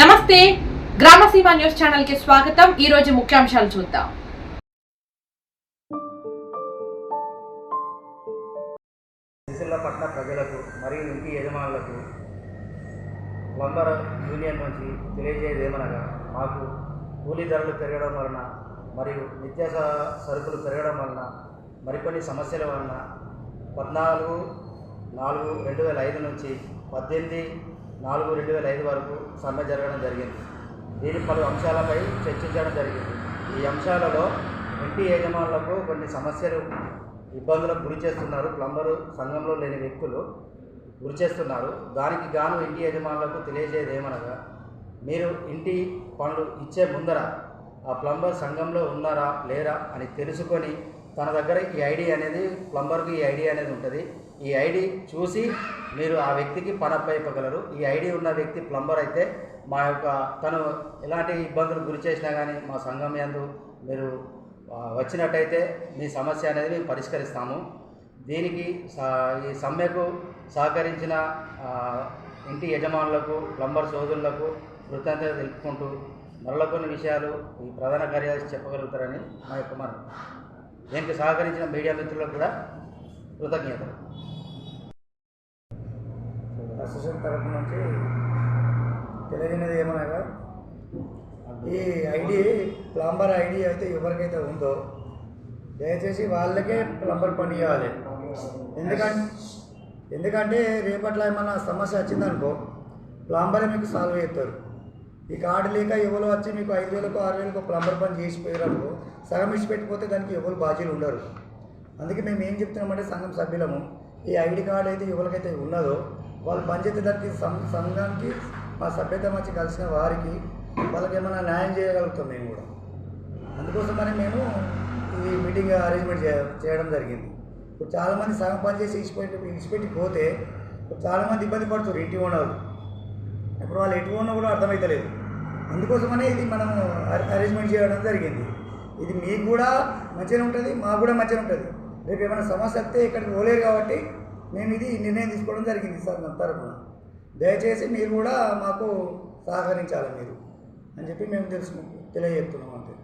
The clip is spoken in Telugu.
నమస్తే. గ్రామసీమ న్యూస్ ఛానల్కి స్వాగతం. ఈ రోజు ముఖ్యాంశాలు చూద్దాం. సిరిసిల్ల ప్రజలకు మరియు ఇంటి యజమానులకు ప్లంబర్ యూనియన్ నుంచి తెలియజేయదేమనగా మాకు కూలీ ధరలు పెరగడం వలన మరియు నిత్యావసర సరుకులు పెరగడం వలన మరికొన్ని సమస్యల వలన పద్నాలుగు నాలుగు రెండు వేల ఐదు నుంచి పద్దెనిమిది నాలుగు రెండు వేల ఐదు వరకు సమ్మె జరగడం జరిగింది. దీని పలు అంశాలపై చర్చించడం జరిగింది. ఈ అంశాలలో ఇంటి యజమానులకు కొన్ని సమస్యలు ఇబ్బందులకు గురి చేస్తున్నారు. ప్లంబరు సంఘంలో లేని వ్యక్తులు గురి చేస్తున్నారు. దానికి గాను ఇంటి యజమానులకు తెలియజేది ఏమనగా మీరు ఇంటి పనులు ఇచ్చే ముందర ఆ ప్లంబర్ సంఘంలో ఉన్నారా లేరా అని తెలుసుకొని తన దగ్గర ఈ ఐడి అనేది ప్లంబర్కి ఈ ఐడి అనేది ఉంటుంది. ఈ ఐడి చూసి మీరు ఆ వ్యక్తికి పని అప్పయిపోగలరు ఈ ఐడి ఉన్న వ్యక్తి ప్లంబర్ అయితే మా యొక్క తను ఎలాంటి ఇబ్బందులు గురి చేసినా కానీ మా సంఘం యందు మీరు వచ్చినట్టయితే మీ సమస్య అనేది మేము పరిష్కరిస్తాము. దీనికి ఈ సమ్మెకు సహకరించిన ఇంటి యజమానులకు ప్లంబర్ సోదరులకు కృతజ్ఞత తెలుపుకుంటూ మరల కొన్ని విషయాలు ఈ ప్రధాన కార్యదర్శి చెప్పగలుగుతారని మా యొక్క మనం దీనికి సహకరించిన మీడియా మిత్రులకు కూడా కృతజ్ఞతలు. అసోసియేషన్ తరఫు నుంచి తెలియజేయనది ఏమనగా ఈ ఐడి ప్లంబర్ ఐడి అయితే ఎవరికైతే ఉందో దయచేసి వాళ్ళకే ప్లంబర్ పని ఇవ్వాలి ఎందుకంటే ఎందుకంటే రేపట్ల ఏమన్నా సమస్య వచ్చిందనుకో ప్లంబరే మీకు సాల్వ్ చేస్తారు. ఈ కార్డు లేక ఎవరు వచ్చి మీకు ఐదు వేలకు ఆరు వేలకు ప్లంబర్ పని చేసిపోయారు సగం ఇచ్చి పెట్టిపోతే దానికి ఎవరు బాధ్యులు ఉండరు. అందుకే మేము ఏం చెప్తున్నామంటే సంఘం సభ్యులము ఈ ఐడి కార్డు అయితే ఎవరికైతే ఉన్నదో వాళ్ళు పనిచేసే దానికి సం- సంఘానికి మా సభ్యత మంచి కలిసిన వారికి వాళ్ళకి ఏమైనా న్యాయం చేయగలుగుతాం మేము కూడా. అందుకోసమని మేము ఈ మీటింగ్ అరేంజ్మెంట్ చేయడం జరిగింది. ఇప్పుడు చాలామంది సగం పని చేసి ఇచ్చిపెట్టి ఇచ్చిపెట్టి పోతే చాలామంది ఇబ్బంది పడుతున్నారు ఇంటి ఓనర్లు. ఇప్పుడు వాళ్ళు ఎటు ఉన్నా కూడా అర్థమవుతలేదు అందుకోసమనే ఇది మనం అరేంజ్మెంట్ చేయడం జరిగింది. ఇది మీకు కూడా మంచిగా ఉంటుంది మాకు కూడా మంచిగా ఉంటుంది. రేపు ఏమైనా సమస్య వస్తే ఇక్కడికి పోలేరు కాబట్టి మేము ఇది నిర్ణయం తీసుకోవడం జరిగింది సార్ నా తరఫున దయచేసి మీరు కూడా మాకు సహకరించాలి మీరు అని చెప్పి మేము తెలుసు తెలియజేస్తున్నాం అంతే.